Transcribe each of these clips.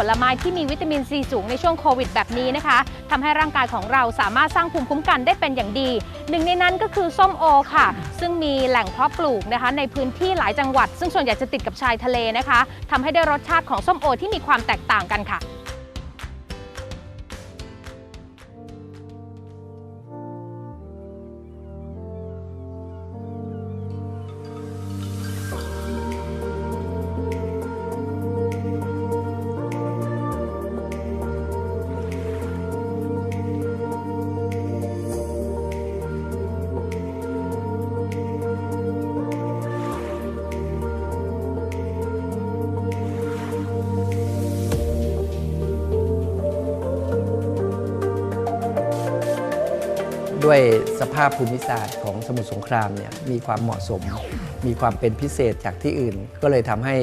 ผลไม้ที่มีวิตามินซีสูงในช่วงโควิดแบบนี้นะคะทำให้ร่างกายของเราสามารถสร้างภูมิคุ้มกันได้เป็นอย่างดี หนึ่งในนั้นก็คือส้มโอค่ะ ซึ่งมีแหล่งเพาะปลูกนะคะ ในพื้นที่หลายจังหวัด ซึ่งส่วนใหญ่จะติดกับชายทะเลนะคะทำให้ได้รสชาติของส้มโอที่มีความแตกต่างกันค่ะ ด้วยสภาพภูมิศาสตร์ของสมุทรสงครามเนี่ยมีความเหมาะสม มีความเป็นพิเศษจากที่อื่น ก็เลยทำให้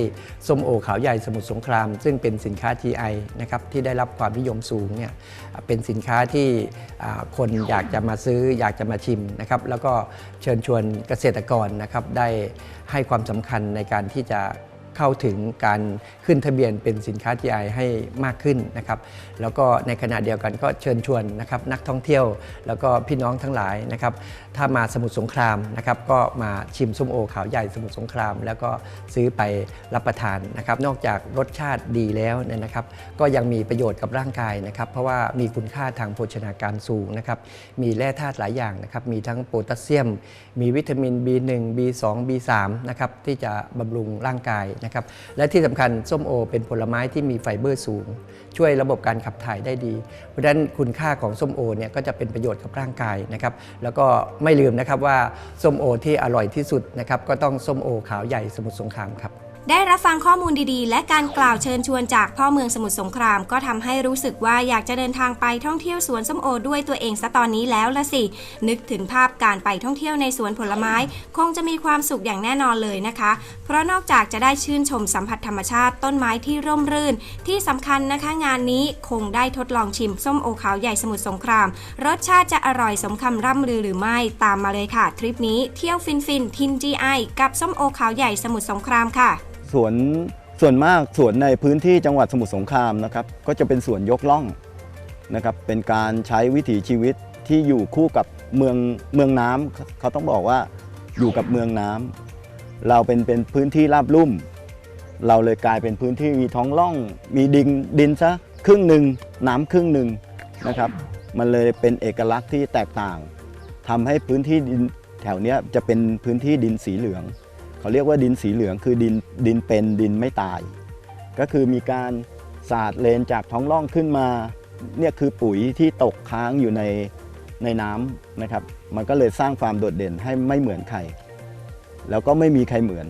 ส้มโอขาวใหญ่สมุทรสงคราม ซึ่งเป็นสินค้า GI นะครับที่ได้รับความนิยมสูงเนี่ยเป็นสินค้าที่คนอยากจะมาซื้ออยากจะมาชิมนะครับแล้วก็เชิญชวนเกษตรกรนะครับได้ให้ความสำคัญในการที่จะ เข้าถึงการขึ้นทะเบียนเป็นสินค้า GI ให้มากขึ้นนะครับแล้วก็ในขณะเดียวกันก็เชิญชวนนะครับนักท่องเที่ยว แล้วก็พี่น้องทั้งหลายนะครับถ้ามาสมุทรสงครามนะครับก็มาชิมส้มโอขาวใหญ่สมุทรสงคราม แล้วก็ซื้อไปรับประทานนะครับนอกจากรสชาติดีแล้วเนี่ยนะครับ ก็ยังมีประโยชน์กับร่างกายนะครับเพราะว่ามีคุณค่าทางโภชนาการสูงนะครับมีแร่ธาตุหลายอย่างนะครับมีทั้งโพแทสเซียม มีวิตามิน B1 B2 B3 นะครับที่จะบำรุงร่างกายนะครับ และที่สำคัญส้มโอเป็นผลไม้ที่มีไฟเบอร์สูง ช่วยระบบการขับถ่ายได้ดี เพราะฉะนั้นคุณค่าของส้มโอเนี่ยก็จะเป็นประโยชน์กับร่างกายนะครับ แล้วก็ไม่ลืมนะครับว่าส้มโอที่อร่อยที่สุดนะครับก็ต้องส้มโอขาวใหญ่สมุทรสงครามครับ ได้รับฟังข้อมูลดีๆ และการกล่าวเชิญชวนจากพ่อเมืองสมุทรสงคราม ก็ทำให้รู้สึกว่าอยากจะเดินทางไปท่องเที่ยวสวนส้มโอด้วยตัวเองซะตอนนี้แล้วละสิ นึกถึงภาพการไปท่องเที่ยวในสวนผลไม้ คงจะมีความสุขอย่างแน่นอนเลยนะคะ เพราะนอกจากจะได้ชื่นชมสัมผัสธรรมชาติต้นไม้ที่ร่มรื่น ที่สำคัญนะคะงานนี้คงได้ทดลองชิมส้มโอขาวใหญ่สมุทรสงคราม รสชาติจะอร่อยสมคำร่ำลือหรือไม่ตามมาเลยค่ะทริปนี้เที่ยวฟินฟินทิน GI กับส้มโอขาวใหญ่สมุทรสงครามค่ะ สวนส่วนมากสวนในพื้นที่จังหวัดสมุทรสงครามนะครับ ก็จะเป็นสวนยกล่องนะครับ เป็นการใช้วิถีชีวิตที่อยู่คู่กับเมืองเมืองน้ำเขาต้องบอกว่าอยู่กับเมืองน้ำเราเป็นเป็นพื้นที่ราบลุ่ม เราเลยกลายเป็นพื้นที่มีท้องร่อง มีดินดินซะครึ่งหนึ่งน้ำครึ่งหนึ่งนะครับ มันเลยเป็นเอกลักษณ์ที่แตกต่างทำให้พื้นที่ดินแถวเนี้ยจะเป็นพื้นที่ดินสีเหลือง เขาเรียกว่าดินสีเหลืองคือดินดินเป็นดินไม่ตาย ก็คือมีการสาดเลนจากท้องร่องขึ้นมาเนี่ยคือปุ๋ยที่ตกค้างอยู่ในในน้ำนะครับ มันก็เลยสร้างความโดดเด่นให้ไม่เหมือนใคร แล้วก็ไม่มีใครเหมือน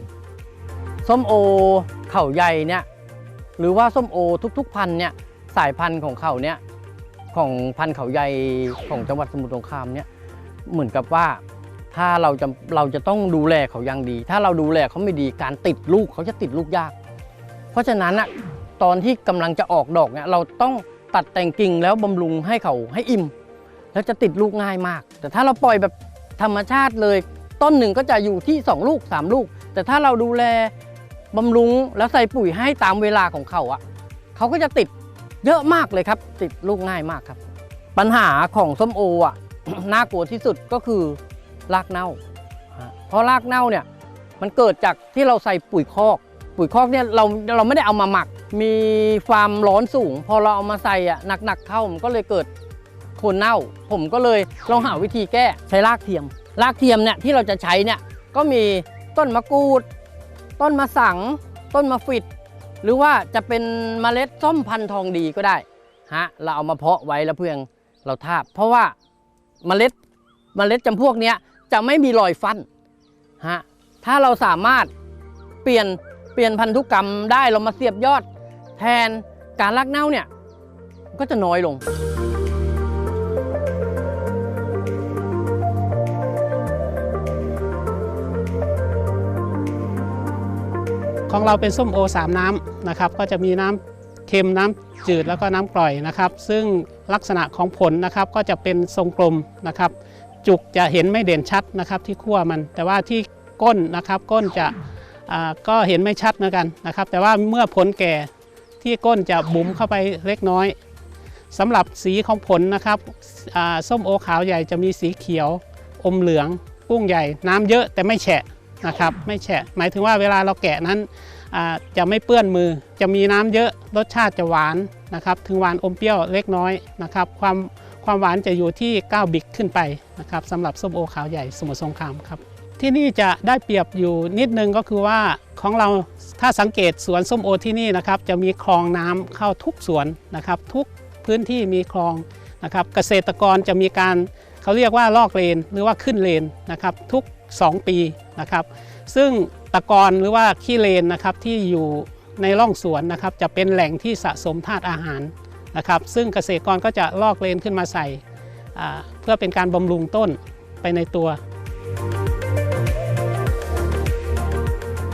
ส้มโอเข่าใหญ่เนี่ยหรือว่าส้มโอทุกๆ พันธุ์เนี่ยสายพันธุ์ของเขาเนี่ยของพันธุ์เขาใหญ่ของจังหวัดสมุทรสงครามเนี่ยเหมือนกับว่า ถ้าเราจะเราจะต้องดูแลเขาอย่างดี ถ้าเราดูแลเขาไม่ดีการติดลูกเขาจะติดลูกยาก เพราะฉะนั้นอะตอนที่กำลังจะออกดอกเนี่ยเราต้องตัดแต่งกิ่งแล้วบำรุงให้เขาให้อิ่ม แล้วจะติดลูกง่ายมาก แต่ถ้าเราปล่อยแบบธรรมชาติเลย ต้นหนึ่งก็จะอยู่ที่ 2 ลูก 3 ลูก แต่ถ้าเราดูแลบำรุงแล้วใส่ปุ๋ยให้ตามเวลาของเขาอะเขาก็จะติดเยอะมากเลยครับ ติดลูกง่ายมากครับ ปัญหาของส้มโออะน่ากลัวที่สุดก็คือ รากเน่า เพราะรากเน่าเนี่ยมันเกิดจากที่เราใส่ปุ๋ยคอก ปุ๋ยคอกเนี่ยเราเราไม่ได้เอามาหมัก มีความร้อนสูง พอเราเอามาใส่อะหนักๆเข้ามันก็เลยเกิดโคนเน่า ผมก็เลยลองหาวิธีแก้ใช้รากเทียม รากเทียมเนี่ยที่เราจะใช้เนี่ยก็มีต้นมะกรูด ต้นมะสัง ต้นมะฟิดหรือว่าจะเป็นเมล็ดส้มพันธุ์ทองดีก็ได้ฮะเราเอามาเพาะไว้แล้วเพื่องเราทาบ เพราะว่าเมล็ดเมล็ดจำพวกเนี้ย จะไม่มีรอยฟันฮะถ้าเราสามารถเปลี่ยนเปลี่ยนพันธุกรรมได้เรามาเสียบยอด แทนการรากเน่าเนี่ยก็จะน้อยลงของเราเป็นส้มโอสามน้ำนะครับก็จะมีน้ำเค็มน้ำจืดแล้วก็น้ำกร่อยนะครับ ซึ่งลักษณะของผลนะครับก็จะเป็นทรงกลมนะครับ จุกจะเห็นไม่เด่นชัดนะครับที่ขั้วมัน แต่ว่าที่ก้นนะครับก้นจะก็เห็นไม่ชัดเหมือนกันนะครับ แต่ว่าเมื่อผลแก่ที่ก้นจะบุ๋มเข้าไปเล็กน้อยสำหรับสีของผลนะครับส้มโอขาวใหญ่จะมีสีเขียว อมเหลืองกุ้งใหญ่ น้ำเยอะแต่ไม่แฉะนะครับไม่แฉะหมายถึงว่าเวลาเราแกะนั้นจะไม่เปื้อนมือ จะมีน้ำเยอะรสชาติจะหวานนะครับ ถึงหวานอมเปรี้ยวเล็กน้อยนะครับ ความ ความหวานจะอยู่ที่ 9 บิกขึ้นไปนะครับสำหรับส้มโอขาวใหญ่สมุทรสงครามครับที่นี่จะได้เปรียบอยู่นิดนึงก็คือว่าของเราถ้าสังเกตสวนส้มโอที่นี่นะครับจะมีคลองน้ำเข้าทุกสวนนะครับทุกพื้นที่มีคลองนะครับเกษตรกรจะมีการเขาเรียกว่าลอกเลนหรือว่าขึ้นเลนนะครับทุก 2 ปีนะครับซึ่งตะกอนหรือว่าขี้เลนนะครับที่อยู่ในร่องสวนนะครับจะเป็นแหล่งที่สะสมธาตุอาหาร นะครับ ซึ่งเกษตรกรก็จะลอกเลนขึ้นมาใส่เพื่อเป็นการบำรุงต้นไปในตัว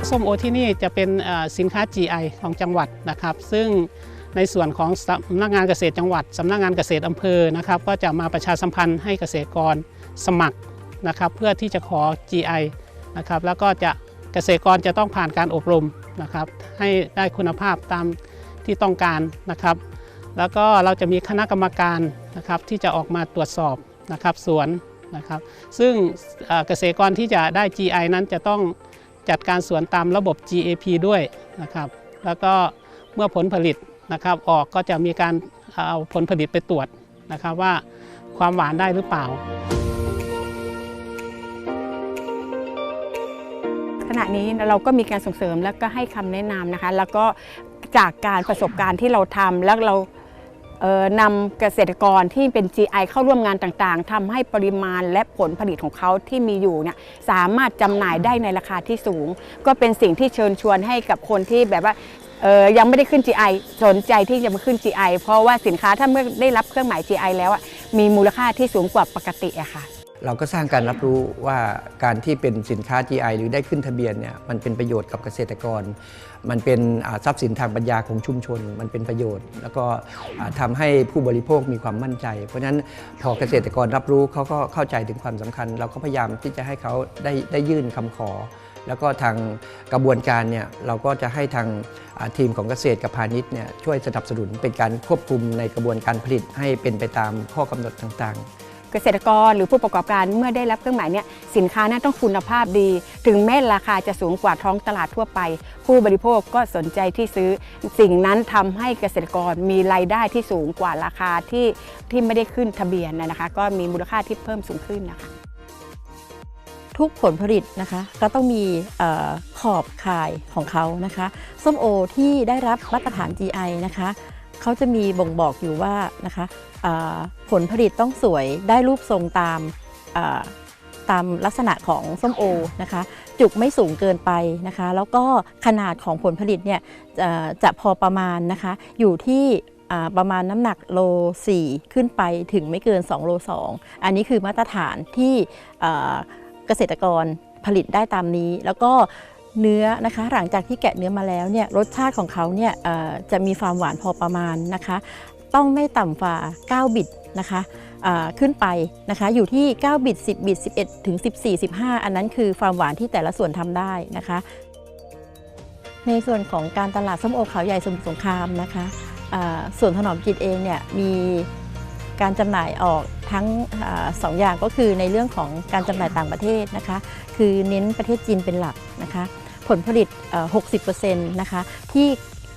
ส้มโอที่นี่จะเป็นสินค้า GI ของจังหวัดนะครับ ซึ่งในส่วนของสำนักงานเกษตรจังหวัดสำนักงานเกษตรอำเภอนะครับ ก็จะมาประชาสัมพันธ์ให้เกษตรกรสมัครนะครับ เพื่อที่จะขอ GI นะครับ แล้วก็จะเกษตรกรจะต้องผ่านการอบรมนะครับ ให้ได้คุณภาพตามที่ต้องการนะครับ แล้วก็เราจะมีคณะกรรมการนะครับที่จะออกมาตรวจสอบนะครับสวนนะครับ ซึ่งเกษตรกรที่จะได้ GI นั้นจะต้องจัดการสวนตามระบบ GAP ด้วยนะครับ แล้วก็เมื่อผลผลิตนะครับออกก็จะมีการเอาผลผลิตไปตรวจนะครับว่าความหวานได้หรือเปล่า ขณะนี้เราก็มีการส่งเสริมแล้วก็ให้คำแนะนำนะคะ แล้วก็จากการประสบการณ์ที่เราทำแล้วเรา นำเกษตรกรที่เป็น GI เข้าร่วมงานต่างๆทำให้ปริมาณและผลผลิตของเขาที่มีอยู่เนี่ยสามารถจำหน่ายได้ในราคาที่สูง ก็เป็นสิ่งที่เชิญชวนให้กับคนที่แบบว่ายังไม่ได้ขึ้น GI สนใจที่จะมาขึ้น GI เพราะว่าสินค้าถ้าเมื่อได้รับเครื่องหมาย GI แล้วอะมีมูลค่าที่สูงกว่าปกติอะค่ะ เราก็สร้างการรับรู้ว่าการที่เป็นสินค้า GI หรือได้ขึ้นทะเบียนเนี่ยมันเป็นประโยชน์กับเกษตรกร มันเป็นทรัพย์สินทางปัญญาของชุมชน มันเป็นประโยชน์ แล้วก็ทำาให้ผู้บริโภคมีความมั่นใจ เพราะฉะนั้นพอเกษตรกรรับรู้เขาก็เข้าใจถึงความสำคัญ เราก็พยายามที่จะให้เขาได้ได้ยื่นคำขอ แล้วก็ทางกระบวนการเนี่ยเราก็จะให้ทางทีมของเกษตรกับพาณิชย์เนี่ยช่วยสนับสนุนเป็นการควบคุมในกระบวนการผลิตให้เป็นไปตามข้อกำหนดต่างๆ เกษตรกรหรือผู้ประกอบการเมื่อได้รับเครื่องหมายเนี่ยสินค้านั้นต้องคุณภาพดี ถึงแม้ราคาจะสูงกว่าท้องตลาดทั่วไป ผู้บริโภคก็สนใจที่ซื้อ สิ่งนั้นทำให้เกษตรกรมีรายได้ที่สูงกว่าราคาที่ที่ไม่ได้ขึ้นทะเบียนนะคะ ก็มีมูลค่าที่เพิ่มสูงขึ้นนะคะ ทุกผลผลิตนะคะ ก็ต้องมีออขอบข่ายของเขานะคะส้มโอที่ได้รับมาตรฐาน GI นะคะ เขาจะมีบ่งบอกอยู่ว่านะคะผลผลิตต้องสวยได้รูปทรงตามตามลักษณะของส้มโอนะคะ จุกไม่สูงเกินไปนะคะ แล้วก็ขนาดของผลผลิตเนี่ยเอ่อจะพอประมาณนะคะ อยู่ที่ประมาณน้ำหนักโล 4 ขึ้นไปถึงไม่เกิน 2 โล 2 อันนี้คือมาตรฐานที่เกษตรกรผลิตได้ตามนี้ แล้วก็ เนื้อนะคะหลังจากที่แกะเนื้อมาแล้วเนี่ยรสชาติของเขาเนี่ยจะมีความหวานพอประมาณนะคะ ต้องไม่ต่ำกว่า 9 บิตนะคะขึ้นไปนะคะอยู่ที่ 9 บิต 10 บิต 11 ถึง 14 15 อันนั้นคือความหวานที่แต่ละส่วนทำได้นะคะ ในส่วนของการตลาดส้มโอขาวใหญ่สมุทรสงครามนะคะส่วนถนอมจิตเองเนี่ยมีการจำหน่ายออกทั้งอสองอย่างก็คือในเรื่องของการจำหน่ายต่างประเทศนะคะ คือเน้นประเทศจีนเป็นหลักนะคะ ผลผลิต 60%นะคะที่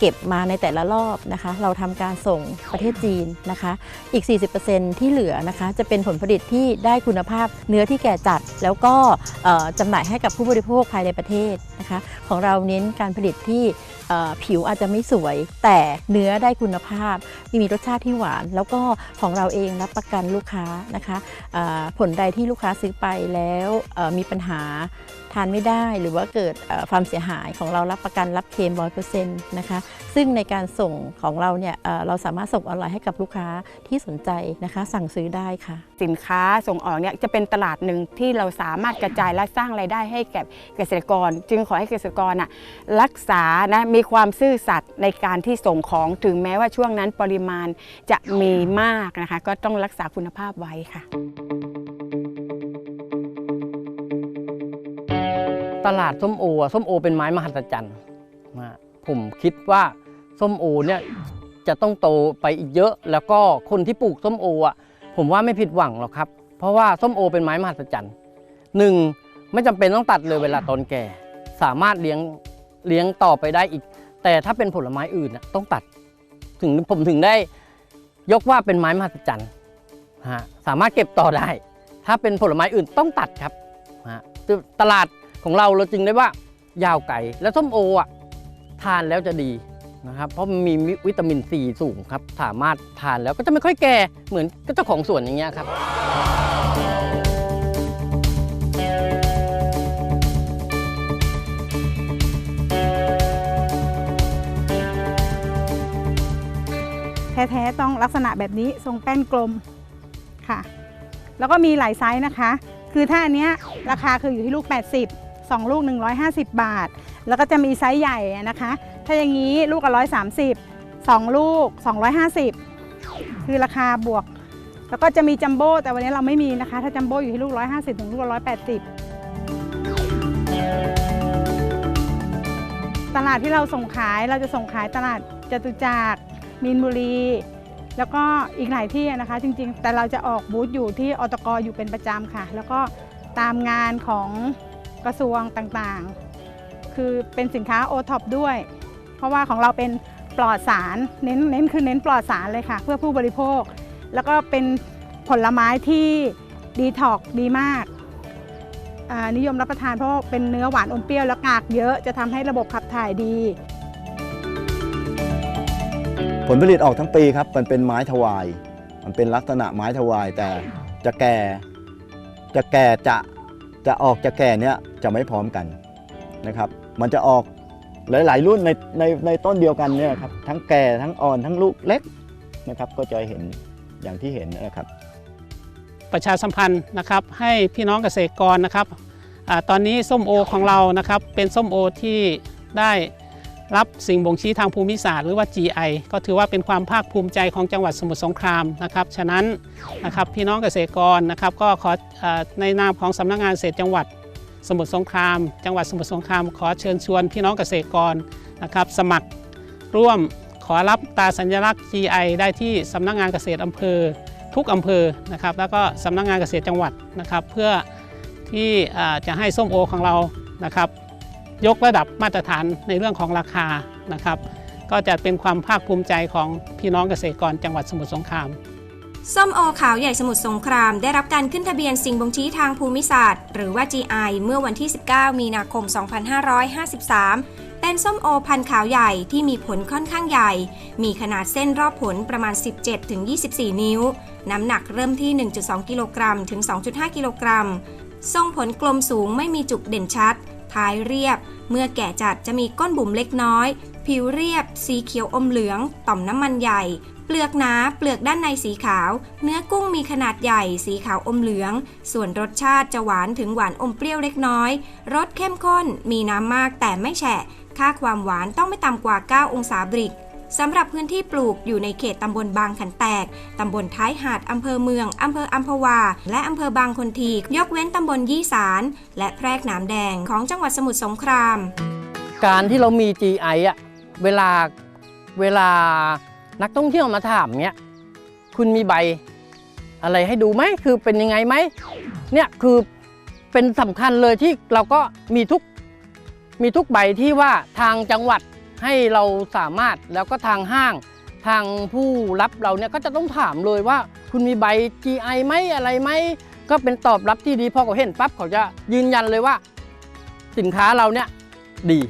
เก็บมาในแต่ละรอบนะคะ เราทำการส่งประเทศจีนนะคะ อีก 40%ที่เหลือนะคะ จะเป็นผลผลิตที่ได้คุณภาพเนื้อที่แก่จัด แล้วก็จำหน่ายให้กับผู้บริโภคภายในประเทศนะคะ ของเราเน้นการผลิตที่ผิวอาจจะไม่สวย แต่เนื้อได้คุณภาพ มีรสชาติที่หวาน แล้วก็ของเราเองรับประกันลูกค้านะคะผลใดที่ลูกค้าซื้อไปแล้วมีปัญหา ทานไม่ได้หรือว่าเกิดความเสียหายของเรารับประกันรับเคลมร้อยเปอร์เซ็นต์นะคะซึ่งในการส่งของเราเนี่ยเราสามารถส่งออนไลน์ให้กับลูกค้าที่สนใจนะคะ สั่งซื้อได้ค่ะ สินค้าส่งออกเนี่ยจะเป็นตลาดหนึ่งที่เราสามารถกระจายและสร้างรายได้ให้แก่เกษตรกร จึงขอให้เกษตรกรน่ะรักษานะมีความซื่อสัตย์ในการที่ส่งของถึงแม้ว่าช่วงนั้นปริมาณจะมีมากนะคะ ก็ต้องรักษาคุณภาพไว้ค่ะ ตลาดส้มโอส้มโอเป็นไม้มหัศจรรย์ผมคิดว่าส้มโอเนี่ยจะต้องโตไปอีกเยอะ แล้วก็คนที่ปลูกส้มโออะผมว่าไม่ผิดหวังหรอกครับ เพราะว่าส้มโอเป็นไม้มหัศจรรย์หนึ่งไม่จำเป็นต้องตัดเลยเวลาตอนแก่ สามารถเลี้ยงเลี้ยงต่อไปได้อีก แต่ถ้าเป็นผลไม้อื่นนะต้องตัด ถึงผมถึงได้ยกว่าเป็นไม้มหัศจรรย์ฮะสามารถเก็บต่อได้ ถ้าเป็นผลไม้อื่นต้องตัดครับฮะตลาด ของเราเราจึงได้ว่ายาวไกลแล้วส้มโออะทานแล้วจะดีนะครับ เพราะมันมีวิตามินซีสูงครับ สามารถทานแล้วก็จะไม่ค่อยแก่เหมือนเจ้าของสวนอย่างเงี้ยครับ แท้ๆต้องลักษณะแบบนี้ทรงแป้นกลมค่ะ แล้วก็มีหลายไซส์นะคะ คือถ้าอันเนี้ยราคาคืออยู่ที่ลูก 80 2 ลูก 150 บาท แล้วก็จะมีไซส์ใหญ่นะคะ ถ้าอย่างนี้ลูกละ130 2 ลูก 250 คือราคาบวก แล้วก็จะมีจัมโบ้แต่วันนี้เราไม่มีนะคะ ถ้าจัมโบ้อยู่ที่ลูก 150 ถึงลูกละ180 ตลาดที่เราส่งขายเราจะส่งขายตลาดจตุจักรมีนบุรี แล้วก็อีกหลายที่นะคะ จริงๆ แต่เราจะออกบูธอยู่ที่อตกอยู่เป็นประจำค่ะ แล้วก็ตามงานของ กระทรวงต่างๆ คือเป็นสินค้าโอท็อปด้วย เพราะว่าของเราเป็นปลอดสารเน้นเน้นคือเน้นปลอดสารเลยค่ะ เพื่อผู้บริโภค แล้วก็เป็นผลไม้ที่ดีท็อกดีมากอ่านิยมรับประทานเพราะเป็นเนื้อหวานอมเปรี้ยวและกากเยอะจะทำให้ระบบขับถ่ายดี ผลผลิตออกทั้งปีครับ มันเป็นไม้ถวาย มันเป็นลักษณะไม้ถวายแต่จะแก่จะแก่จะ จะออกจะแก่เนี้ยจะไม่พร้อมกันนะครับ มันจะออกหลาย ๆ รุ่นในในในต้นเดียวกันเนี่ยครับทั้งแก่ทั้งอ่อนทั้งลูกเล็กนะครับ ก็จะเห็นอย่างที่เห็นนะครับ ประชาสัมพันธ์นะครับ ให้พี่น้องเกษตรกรนะครับอตอนนี้ส้มโอของเรานะครับ เป็นส้มโอที่ได้ รับสิ่งบ่งชี้ทางภูมิศาสตร์หรือว่า GI ก็ถือว่าเป็นความภาคภูมิใจของจังหวัดสมุทรสงครามนะครับ ฉะนั้นนะครับพี่น้องเกษตรกรนะครับ ก็ขอในนามของสำนักงานเกษตรจังหวัดสมุทรสงคราม จังหวัดสมุทรสงคราม ขอเชิญชวนพี่น้องเกษตรกรนะครับ สมัครร่วมขอรับตราสัญลักษณ์ GI ได้ที่สำนักงานเกษตรอำเภอ ทุกอำเภอนะครับ แล้วก็สำนักงานเกษตรจังหวัดนะครับ เพื่อที่จะให้ส้มโอของเรานะครับ ยกระดับมาตรฐานในเรื่องของราคานะครับ ก็จะเป็นความภาคภูมิใจของพี่น้องเกษตรกรจังหวัดสมุทรสงครามส้มโอขาวใหญ่สมุทรสงครามได้รับการขึ้นทะเบียนสิ่งบ่งชี้ทางภูมิศาสตร์ หรือว่า GI เมื่อวันที่ 19 มีนาคม 2553 เป็นส้มโอพันธุ์ขาวใหญ่ที่มีผลค่อนข้างใหญ่ มีขนาดเส้นรอบผลประมาณ 17-24 นิ้ว น้ำหนักเริ่มที่ 1.2 กิโลกรัมถึง 2.5 กิโลกรัมทรงผลกลมสูงไม่มีจุกเด่นชัด ท้ายเรียบ เมื่อแก่จัดจะมีก้นบุ๋มเล็กน้อย ผิวเรียบ สีเขียวอมเหลือง ต่อมน้ำมันใหญ่ เปลือกหนา เปลือกด้านในสีขาว เนื้อกุ้งมีขนาดใหญ่ สีขาวอมเหลือง ส่วนรสชาติจะหวานถึงหวานอมเปรี้ยวเล็กน้อย รสเข้มข้น มีน้ำมากแต่ไม่แฉะ ค่าความหวานต้องไม่ต่ำกว่า 9 องศาบริก สำหรับพื้นที่ปลูกอยู่ในเขตตำบลบางขันแตก ตำบลท้ายหาดอำเภอเมืองอำเภออัมพวา และอำเภอบางคนทียกเว้นตำบลยี่สาร และแพรกหนามแดงของจังหวัดสมุทรสงคราม การที่เรามี GI อะเวลาเวลานักท่องเที่ยวมาถามเนี้ยคุณมีใบอะไรให้ดูไหมคือเป็นยังไงไหมเนี่ยคือเป็นสำคัญเลยที่เราก็มีทุกมีทุกใบที่ว่าทางจังหวัด ให้เราสามารถแล้วก็ทางห้างทางผู้รับเราเนี่ยก็จะต้องถามเลยว่าคุณมีใบ GI ไหมอะไรไหมก็เป็นตอบรับที่ดีพอเขาเห็นปั๊บเขาจะยืนยันเลยว่า สินค้าเราเนี่ยดี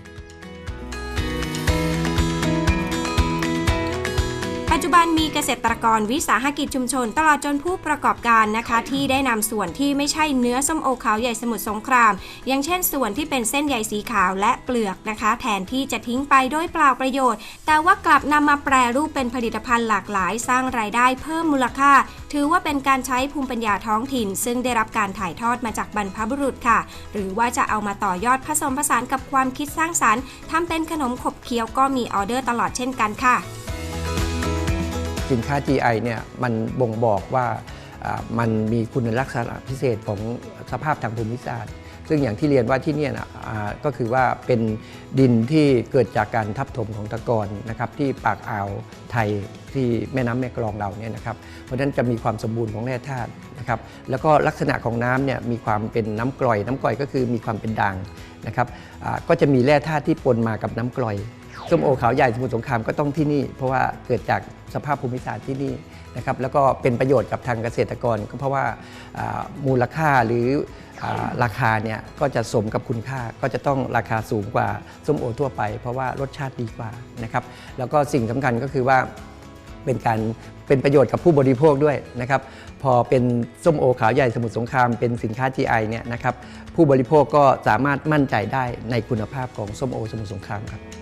ปัจจุบันมีเกษตรกรวิสาหกิจชุมชน ตลอดจนผู้ประกอบการนะคะ ที่ได้นำส่วนที่ไม่ใช่เนื้อส้มโอขาวใหญ่สมุทรสงคราม อย่างเช่นส่วนที่เป็นเส้นใยสีขาวและเปลือกนะคะ แทนที่จะทิ้งไปโดยเปล่าประโยชน์ แต่ว่ากลับนำมาแปรรูปเป็นผลิตภัณฑ์หลากหลาย สร้างรายได้เพิ่มมูลค่า ถือว่าเป็นการใช้ภูมิปัญญาท้องถิ่น ซึ่งได้รับการถ่ายทอดมาจากบรรพบุรุษค่ะ หรือว่าจะเอามาต่อยอดผสมผสานกับความคิดสร้างสรรค์ทำเป็นขนมขบเคี้ยวก็มีออเดอร์ตลอดเช่นกันค่ะ สินค้า GI เนี่ยมันบ่งบอกว่ามันมีคุณลักษณะพิเศษของสภาพทางภูมิศาสตร์ ซึ่งอย่างที่เรียนว่าที่นี่นะก็คือว่าเป็นดินที่เกิดจากการทับถมของตะกอนนะครับที่ปากอ่าวไทยที่แม่น้ำแม่กลองเราเนี่ยนะครับ เพราะฉะนั้นจะมีความสมบูรณ์ของแร่ธาตุนะครับ แล้วก็ลักษณะของน้ำเนี่ยมีความเป็นน้ำกร่อย น้ำกร่อยก็คือมีความเป็นด่างนะครับก็จะมีแร่ธาตุที่ปนมากับน้ำกร่อย ส้มโอขาวใหญ่สมุทรสงครามก็ต้องที่นี่ เพราะว่าเกิดจากสภาพภูมิศาสตร์ที่นี่นะครับแล้วก็เป็นประโยชน์กับทางเกษตรกร ก็เพราะว่ามูลค่าหรืออราคาเนี่ยก็จะสมกับคุณค่าก็จะต้องราคาสูงกว่าส้มโอทั่วไป เพราะว่ารสชาติดีกว่านะครับแล้วก็สิ่งสำคัญก็คือว่าเป็นการเป็นประโยชน์กับผู้บริโภคด้วยนะครับพอเป็นส้มโอขาวใหญ่สมุทรสงครามเป็นสินค้า GI เนี่ยนะครับผู้บริโภคก็สามารถมั่นใจได้ในคุณภาพของส้มโอสมุทรสงครามครับ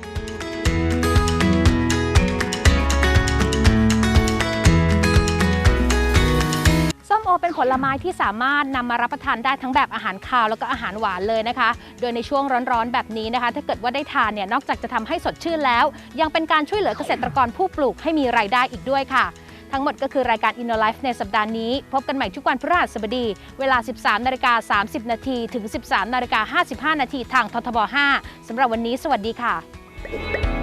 ส้มโอเป็นผลไม้ที่สามารถนำมารับประทานได้ทั้งแบบอาหารคาวแล้วก็อาหารหวานเลยนะคะ โดยในช่วงร้อนๆแบบนี้นะคะ ถ้าเกิดว่าได้ทานเนี่ยนอกจากจะทำให้สดชื่นแล้ว ยังเป็นการช่วยเหลือเกษตรกรผู้ปลูกให้มีรายได้อีกด้วยค่ะ ทั้งหมดก็คือรายการ Inno Life ในสัปดาห์นี้ พบกันใหม่ทุกวันพฤหัสบดี เวลา 13นาฬิกา30 นาทีถึง 13นาฬิกา55 นาทีทางททบ 5สำหรับวันนี้ สวัสดีค่ะ